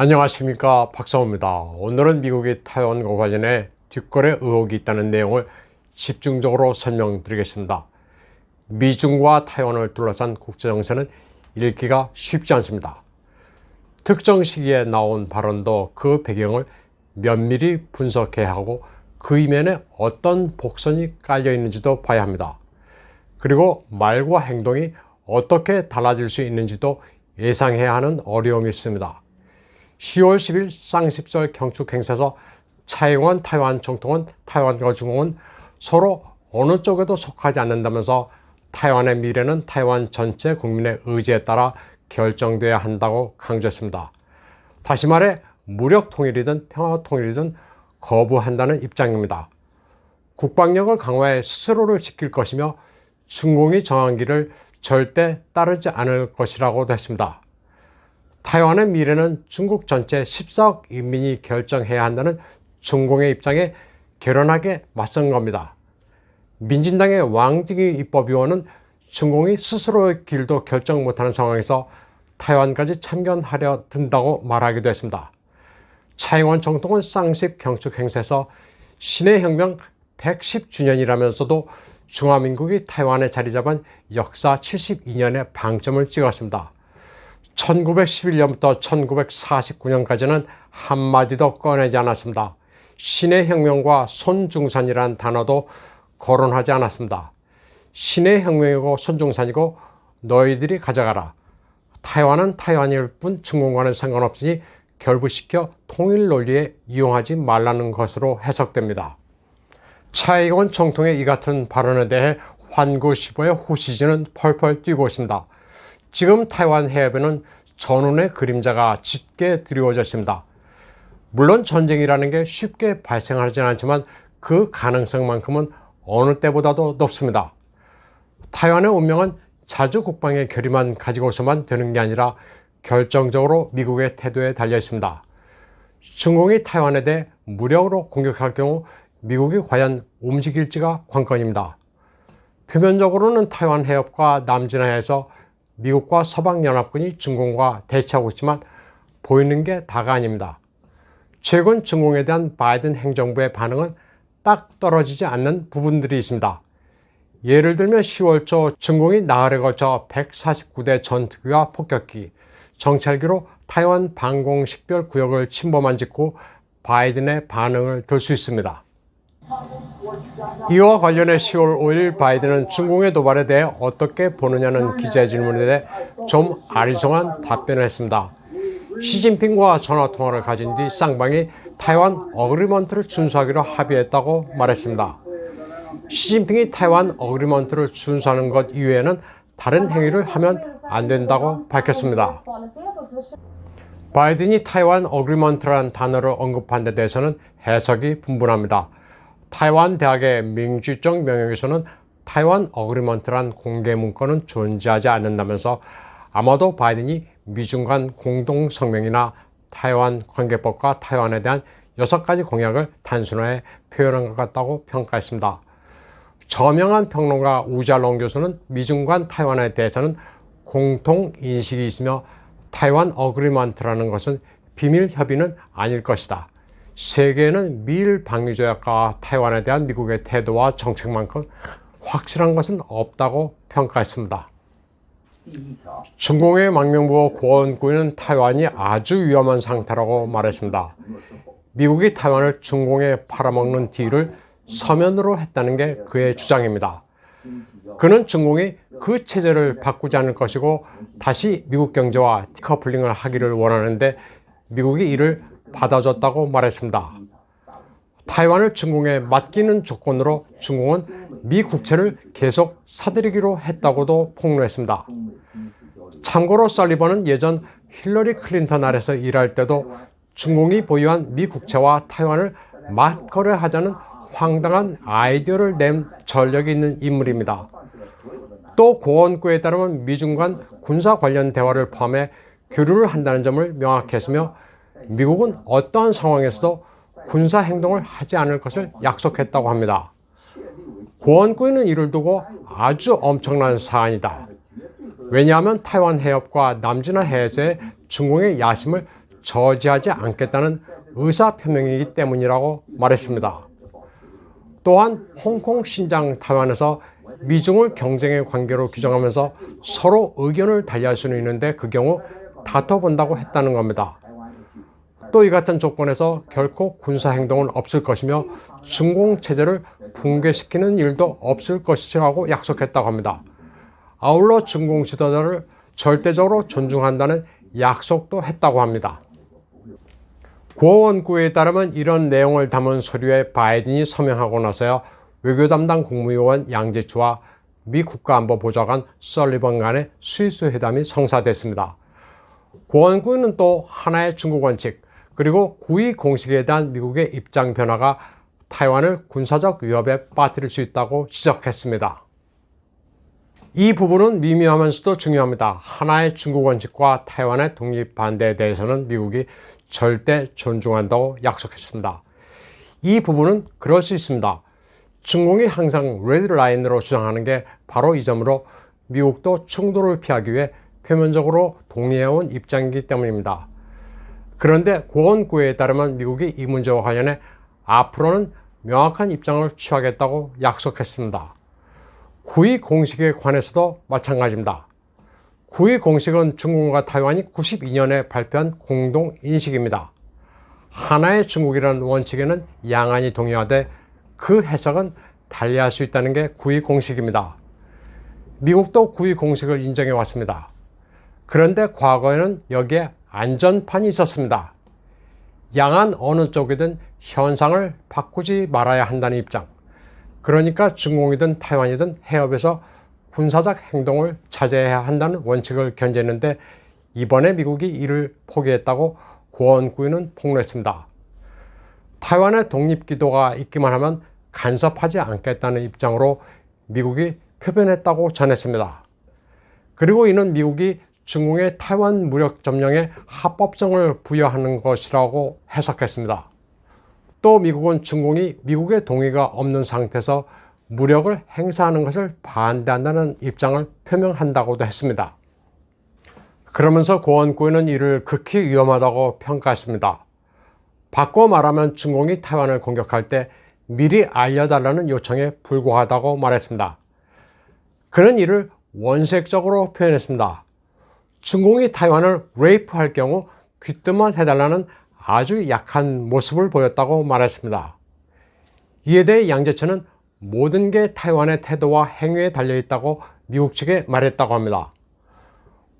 안녕하십니까 박사호입니다. 오늘은 미국이 타이완과 관련해 뒷거래 의혹이 있다는 내용을 집중적으로 설명드리겠습니다. 미중과 타이완을 둘러싼 국제정세는 읽기가 쉽지 않습니다. 특정 시기에 나온 발언도 그 배경을 면밀히 분석해야 하고 그 이면에 어떤 복선이 깔려 있는지도 봐야 합니다. 그리고 말과 행동이 어떻게 달라질 수 있는지도 예상해야 하는 어려움이 있습니다. 10월 10일 쌍십절 경축 행사에서 차이원 타이완 총통은 타이완과 중국은 서로 어느 쪽에도 속하지 않는다면서 타이완의 미래는 타이완 전체 국민의 의지에 따라 결정돼야 한다고 강조했습니다. 다시 말해 무력 통일이든 평화 통일이든 거부한다는 입장입니다. 국방력을 강화해 스스로를 지킬 것이며 중공이 정한 길을 절대 따르지 않을 것이라고도 했습니다. 타이완의 미래는 중국 전체 14억 인민이 결정해야 한다는 중공의 입장에 결연하게 맞선 겁니다. 민진당의 왕딩이 입법위원은 중공이 스스로의 길도 결정 못하는 상황에서 타이완까지 참견하려 든다고 말하기도 했습니다. 차이원 총통은 쌍십 경축 행사에서 신의 혁명 110주년이라면서도 중화민국이 타이완에 자리 잡은 역사 72년의 방점을 찍었습니다. 1911년부터 1949년까지는 한마디도 꺼내지 않았습니다. 신의 혁명과 손중산이라는 단어도 거론하지 않았습니다. 신의 혁명이고 손중산이고 너희들이 가져가라. 타이완은 타이완일 뿐 중국과는 상관없으니 결부시켜 통일 논리에 이용하지 말라는 것으로 해석됩니다. 차이원 총통의 이 같은 발언에 대해 환구시보의 호시지는 펄펄 뛰고 있습니다. 지금 타이완 해협에는 전운의 그림자가 짙게 드리워졌습니다. 물론 전쟁이라는 게 쉽게 발생하진 않지만 그 가능성만큼은 어느 때보다도 높습니다. 타이완의 운명은 자주 국방의 결의만 가지고서만 되는 게 아니라 결정적으로 미국의 태도에 달려 있습니다. 중공이 타이완에 대해 무력으로 공격할 경우 미국이 과연 움직일지가 관건입니다. 표면적으로는 타이완 해협과 남진해에서 미국과 서방연합군이 중공과 대치하고 있지만 보이는 게 다가 아닙니다. 최근 중공에 대한 바이든 행정부의 반응은 딱 떨어지지 않는 부분들이 있습니다. 예를 들면 10월 초 중공이 나흘에 걸쳐 149대 전투기와 폭격기, 정찰기로 타이완 방공식별 구역을 침범한 직후 바이든의 반응을 들 수 있습니다. 이와 관련해 10월 5일 바이든은 중공의 도발에 대해 어떻게 보느냐는 기자의 질문에 대해 좀 아리송한 답변을 했습니다. 시진핑과 전화통화를 가진 뒤 쌍방이 타이완 어그리먼트를 준수하기로 합의했다고 말했습니다. 시진핑이 타이완 어그리먼트를 준수하는 것 이외에는 다른 행위를 하면 안 된다고 밝혔습니다. 바이든이 타이완 어그리먼트라는 단어를 언급한 데 대해서는 해석이 분분합니다. 타이완 대학의 민주적 명령에서는 타이완 어그리먼트란 공개 문건은 존재하지 않는다면서 아마도 바이든이 미중 간 공동 성명이나 타이완 관계법과 타이완에 대한 여섯 가지 공약을 단순화해 표현한 것 같다고 평가했습니다. 저명한 평론가 우잘롱 교수는 미중 간 타이완에 대해서는 공통 인식이 있으며 타이완 어그리먼트라는 것은 비밀 협의는 아닐 것이다. 세계에는 미일 방위조약과 타이완에 대한 미국의 태도와 정책만큼 확실한 것은 없다고 평가했습니다. 중공의 망명부 고원구는 타이완이 아주 위험한 상태라고 말했습니다. 미국이 타이완을 중공에 팔아먹는 딜을 서면으로 했다는 게 그의 주장입니다. 그는 중공이 그 체제를 바꾸지 않을 것이고 다시 미국 경제와 디커플링을 하기를 원하는데 미국이 이를 받아줬다고 말했습니다. 타이완을 중공에 맡기는 조건으로 중공은 미 국채를 계속 사들이기로 했다고도 폭로했습니다. 참고로 설리번은 예전 힐러리 클린턴 아래서 일할 때도 중공이 보유한 미 국채와 타이완을 맞거래하자는 황당한 아이디어를 낸 전력이 있는 인물입니다. 또 고원구에 따르면 미중 간 군사 관련 대화를 포함해 교류를 한다는 점을 명확히 했으며 미국은 어떠한 상황에서도 군사 행동을 하지 않을 것을 약속했다고 합니다. 고원구에는 이를 두고 아주 엄청난 사안이다. 왜냐하면 타이완 해협과 남진아 해에서의 중공의 야심을 저지하지 않겠다는 의사 표명이기 때문이라고 말했습니다. 또한 홍콩 신장 타완에서 미중을 경쟁의 관계로 규정하면서 서로 의견을 달리할 수는 있는데 그 경우 다퉈본다고 했다는 겁니다. 또 이 같은 조건에서 결코 군사 행동은 없을 것이며 중공 체제를 붕괴시키는 일도 없을 것이라고 약속했다고 합니다. 아울러 중공 지도자를 절대적으로 존중한다는 약속도 했다고 합니다. 고원구에 따르면 이런 내용을 담은 서류에 바이든이 서명하고 나서야 외교 담당 국무요원 양재추와 미 국가안보보좌관 설리번 간의 스위스 회담이 성사됐습니다. 고원구는 또 하나의 중국 원칙 그리고 구이 공식에 대한 미국의 입장 변화가 타이완을 군사적 위협에 빠뜨릴 수 있다고 지적했습니다. 이 부분은 미묘하면서도 중요합니다. 하나의 중국 원칙과 타이완의 독립 반대에 대해서는 미국이 절대 존중한다고 약속했습니다. 이 부분은 그럴 수 있습니다. 중공이 항상 레드라인으로 주장하는 게 바로 이 점으로 미국도 충돌을 피하기 위해 표면적으로 동의해온 입장이기 때문입니다. 그런데 고원구에 따르면 미국이 이 문제와 관련해 앞으로는 명확한 입장을 취하겠다고 약속했습니다. 구이 공식에 관해서도 마찬가지입니다. 구이 공식은 중국과 타이완이 92년에 발표한 공동 인식입니다. 하나의 중국이라는 원칙에는 양안이 동의하되 그 해석은 달리할 수 있다는 게 구이 공식입니다. 미국도 구이 공식을 인정해 왔습니다. 그런데 과거에는 여기에 안전판이 있었습니다. 양안 어느 쪽이든 현상을 바꾸지 말아야 한다는 입장. 그러니까 중공이든 타이완이든 해협에서 군사적 행동을 자제해야 한다는 원칙을 견제했는데 이번에 미국이 이를 포기했다고 고원구이는 폭로했습니다. 타이완의 독립기도가 있기만 하면 간섭하지 않겠다는 입장으로 미국이 표변했다고 전했습니다. 그리고 이는 미국이 중국의 타이완 무력 점령에 합법성을 부여하는 것이라고 해석했습니다. 또 미국은 중공이 미국의 동의가 없는 상태에서 무력을 행사하는 것을 반대한다는 입장을 표명한다고도 했습니다. 그러면서 고원구이는 이를 극히 위험하다고 평가했습니다. 바꿔 말하면 중공이 타이완을 공격할 때 미리 알려달라는 요청에 불과하다고 말했습니다. 그는 이를 원색적으로 표현했습니다. 중공이 타이완을 레이프할 경우 귀뜸만 해달라는 아주 약한 모습을 보였다고 말했습니다. 이에 대해 양재천은 모든 게 타이완의 태도와 행위에 달려있다고 미국 측에 말했다고 합니다.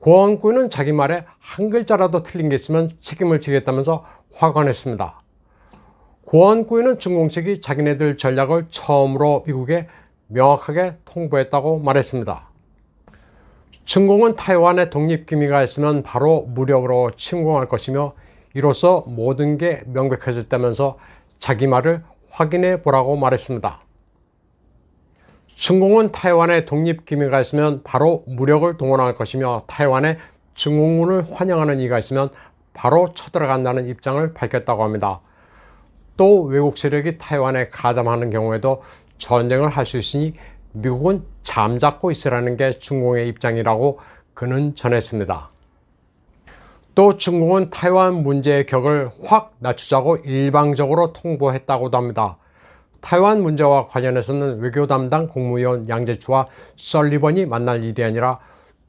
고원구는 자기 말에 한 글자라도 틀린 게 있으면 책임을 지겠다면서 화관했습니다. 고원구는 중공 측이 자기네들 전략을 처음으로 미국에 명확하게 통보했다고 말했습니다. 중공은 타이완의 독립 기미가 있으면 바로 무력으로 침공할 것이며 이로써 모든 게 명백해졌다면서 자기 말을 확인해 보라고 말했습니다. 중공은 타이완의 독립 기미가 있으면 바로 무력을 동원할 것이며 타이완에 중공군을 환영하는 이가 있으면 바로 쳐들어간다는 입장을 밝혔다고 합니다. 또 외국 세력이 타이완에 가담하는 경우에도 전쟁을 할 수 있으니 미국은 잠잡고 있으라는 게 중공의 입장이라고 그는 전했습니다. 또 중공은 타이완 문제의 격을 확 낮추자고 일방적으로 통보했다고도 합니다. 타이완 문제와 관련해서는 외교 담당 국무위원 양재추와 설리번이 만날 일이 아니라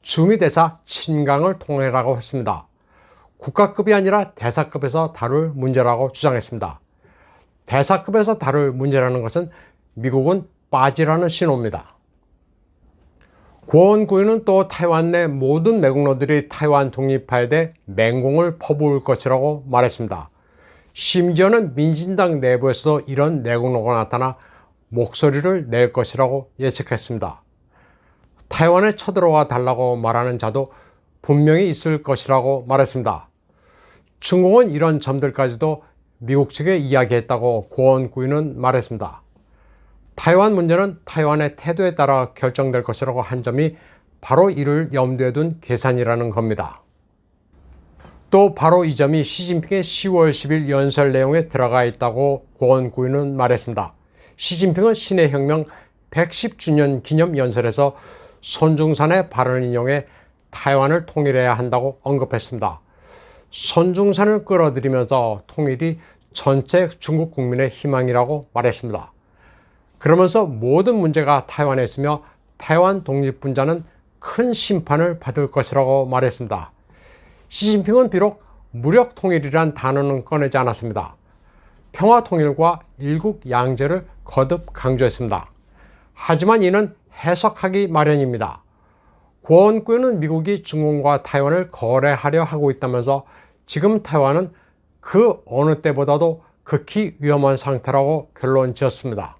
주미 대사 친강을 통해라고 했습니다. 국가급이 아니라 대사급에서 다룰 문제라고 주장했습니다. 대사급에서 다룰 문제라는 것은 미국은 빠지라는 신호입니다. 고원구이는 또 타이완 내 모든 내국노들이 타이완 독립화에 대해 맹공을 퍼부을 것이라고 말했습니다. 심지어는 민진당 내부에서도 이런 내국노가 나타나 목소리를 낼 것이라고 예측했습니다. 타이완에 쳐들어와 달라고 말하는 자도 분명히 있을 것이라고 말했습니다. 중공은 이런 점들까지도 미국 측에 이야기했다고 고원구이는 말했습니다. 타이완 문제는 타이완의 태도에 따라 결정될 것이라고 한 점이 바로 이를 염두에 둔 계산이라는 겁니다. 또 바로 이 점이 시진핑의 10월 10일 연설 내용에 들어가 있다고 고원구이는 말했습니다. 시진핑은 신의 혁명 110주년 기념 연설에서 손중산의 발언을 인용해 타이완을 통일해야 한다고 언급했습니다. 선중산을 끌어들이면서 통일이 전체 중국 국민의 희망이라고 말했습니다. 그러면서 모든 문제가 타이완에 있으며 타이완 독립분자는 큰 심판을 받을 것이라고 말했습니다. 시진핑은 비록 무력 통일이란 단어는 꺼내지 않았습니다. 평화 통일과 일국 양제를 거듭 강조했습니다. 하지만 이는 해석하기 마련입니다. 고원구는 미국이 중국과 타이완을 거래하려 하고 있다면서 지금 타이완은 그 어느 때보다도 극히 위험한 상태라고 결론 지었습니다.